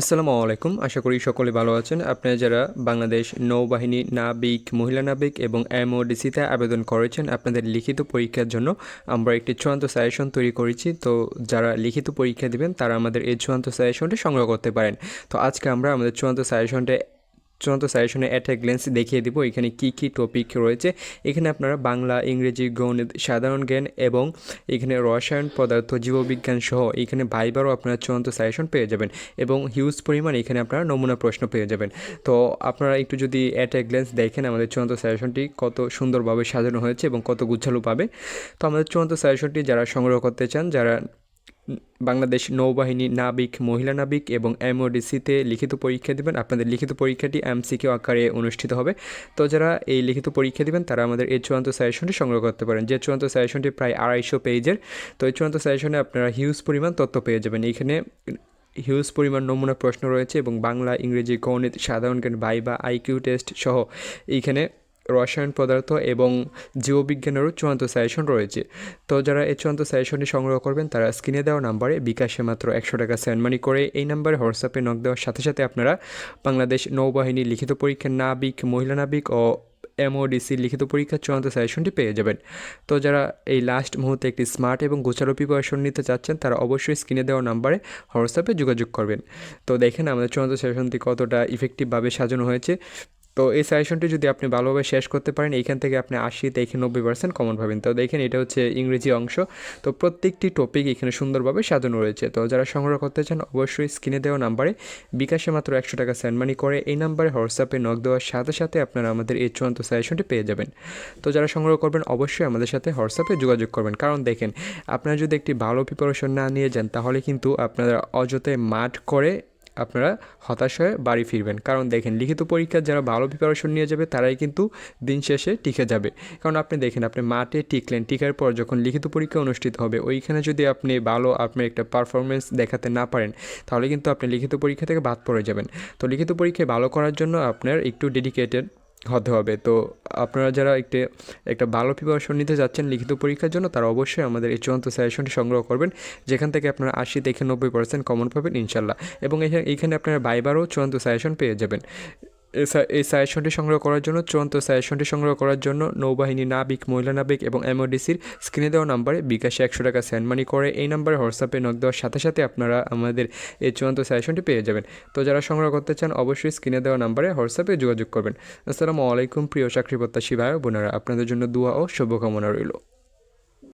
আসসালামু আলাইকুম আশা করি সকলে ভালো আছেন। আপনারা যারা বাংলাদেশ নৌবাহিনী নাবিক, মহিলা নাবিক এবং এমওডিসিতে আবেদন করেছেন, আপনাদের লিখিত পরীক্ষার জন্য আমরা একটি চূড়ান্ত সাজেশন তৈরি করেছি। তো যারা লিখিত পরীক্ষা দিবেন, তারা আমাদের এই চূড়ান্ত সাজেশনটি সংগ্রহ করতে পারেন। তো আজকে আমরা আমাদের চূড়ান্ত সাজেশনটা চূড়ান্ত সাজেশনে অ্যাট এ গ্লেন্স দেখিয়ে দিব। এখানে কি কি টপিক রয়েছে? এখানে আপনারা বাংলা, ইংরেজি, গণিত, সাধারণ জ্ঞান এবং এখানে রসায়ন পদার্থ, জীববিজ্ঞান সহ এখানে ভাইবারও আপনারা চূড়ান্ত সাজেশন পেয়ে যাবেন এবং হিউজ পরিমাণ এখানে আপনারা নমুনা প্রশ্ন পেয়ে যাবেন। তো আপনারা একটু যদি অ্যাট এ গ্লেন্স দেখেন, আমাদের চূড়ান্ত সাজেশনটি কত সুন্দরভাবে সাজানো হয়েছে এবং কত গুছালো পাবে। তো আমাদের চূড়ান্ত সাজেশনটি যারা সংগ্রহ করতে চান, যারা বাংলাদেশ নৌবাহিনী নাবিক, মহিলা নাবিক এবং এমওডিসিতে লিখিত পরীক্ষা দেবেন। আপনাদের লিখিত পরীক্ষাটি এমসিকিউ আকারে অনুষ্ঠিত হবে। তো যারা এই লিখিত পরীক্ষা দেবেন, তারা আমাদের এই চূড়ান্ত সাজেশনটি সংগ্রহ করতে পারেন। যে চূড়ান্ত সাজেশনটি প্রায় আড়াইশো পেজের তো এই চূড়ান্ত সাজেশনে আপনারা হিউজ পরিমাণ তথ্য পেয়ে যাবেন। এইখানে হিউজ পরিমাণ নমুনা প্রশ্ন রয়েছে এবং বাংলা, ইংরেজি, গণিত, সাধারণ জ্ঞান ভাইবা আইকিউ টেস্ট সহ এইখানে রসায়ন পদার্থ এবং জীববিজ্ঞানেরও চূড়ান্ত সাজেশন রয়েছে। তো যারা এই চূড়ান্ত সাজেশনটি সংগ্রহ করবেন, তারা স্ক্রিনে দেওয়া নাম্বারে বিকাশে মাত্র একশো টাকা সেন্ড মানি করে এই নাম্বারে হোয়াটসঅ্যাপে নক দেওয়ার সাথে সাথে আপনারা বাংলাদেশ নৌবাহিনী লিখিত পরীক্ষার নাবিক, মহিলা নাবিক ও এমওডিসি লিখিত পরীক্ষার চূড়ান্ত সাজেশনটি পেয়ে যাবেন। তো যারা এই লাস্ট মুহূর্তে একটি স্মার্ট এবং গোচারো প্রিপারেশন নিতে চাচ্ছেন, তারা অবশ্যই স্ক্রিনে দেওয়া নাম্বারে হোয়াটসঅ্যাপে যোগাযোগ করবেন। তো দেখেন, আমাদের চূড়ান্ত সাজেশনটি কতটা ইফেক্টিভভাবে সাজানো হয়েছে। তো এই সাজেশনটি যদি আপনি ভালোভাবে শেষ করতে পারেন এইখান থেকে আপনি আশি থেকে নব্বই পার্সেন্ট কমন পাবেন তো দেখেন, এটা হচ্ছে ইংরেজি অংশ। তো প্রত্যেকটি টপিক এখানে সুন্দরভাবে সাজানো রয়েছে। তো যারা সংগ্রহ করতে চান, অবশ্যই স্ক্রিনে দেওয়া নাম্বারে বিকাশে মাত্র একশো টাকা সেন্ড মানি করে, এই নাম্বারে হোয়াটসঅ্যাপে নক দেওয়ার সাথে সাথে আপনারা আমাদের এই চূড়ান্ত সাজেশনটি পেয়ে যাবেন। তো যারা সংগ্রহ করবেন, অবশ্যই আমাদের সাথে হোয়াটসঅ্যাপে যোগাযোগ করবেন। কারণ দেখেন, আপনারা যদি একটি ভালো প্রিপারেশন না নিয়ে যান, তাহলে কিন্তু আপনারা অযথায় মাঠ করে আপনারা হতাশ হয়ে বাড়ি ফিরবেন। কারণ দেখেন, লিখিত পরীক্ষা যারা ভালো প্রিপারেশন নিয়ে যাবে, তারাই কিন্তু দিন শেষে টিকে যাবে। কারণ আপনি দেখেন, আপনি মাঠে টিকলেন, টিকার পর যখন লিখিত পরীক্ষা অনুষ্ঠিত হবে, ওইখানে যদি আপনি ভালো আপনার একটা পারফরমেন্স দেখাতে না পারেন, তাহলে কিন্তু আপনি লিখিত পরীক্ষা থেকে বাদ পড়ে যাবেন। তো লিখিত পরীক্ষায় ভালো করার জন্য আপনার একটু ডেডিকেটেড হতে হবে। তো আপনারা যারা একটি, একটা ভালো প্রিপারেশন নিতে যাচ্ছেন লিখিত পরীক্ষার জন্য, তারা অবশ্যই আমাদের এই চূড়ান্ত সাজেশনটি সংগ্রহ করবেন। যেখান থেকে আপনারা আশি থেকে নব্বই পার্সেন্ট কমন পাবেন, ইনশাল্লাহ। এবং এখানে আপনারা বাইবারও চূড়ান্ত সাজেশন পেয়ে যাবেন। এই সাজেশনটি সংগ্রহ করার জন্য চূড়ান্ত সাজেশনটি সংগ্রহ করার জন্য নৌবাহিনী নাবিক, মহিলা নাবিক এবং এমওডিসির স্ক্রিনে দেওয়া নাম্বারে বিকাশে একশো টাকা সেন্ড মানি করে এই নাম্বারে হোয়াটসঅ্যাপে নক দেওয়ার সাথে সাথে আপনারা আমাদের এই চূড়ান্ত সাজেশনটি পেয়ে যাবেন। তো যারা সংগ্রহ করতে চান অবশ্যই স্ক্রিনে দেওয়া নাম্বারে হোয়াটসঅ্যাপে যোগাযোগ করবেন। আসসালামু আলাইকুম প্রিয় চাকরি প্রত্যাশী ভাই বোনেরা, আপনাদের জন্য দোয়া ও শুভকামনা রইল।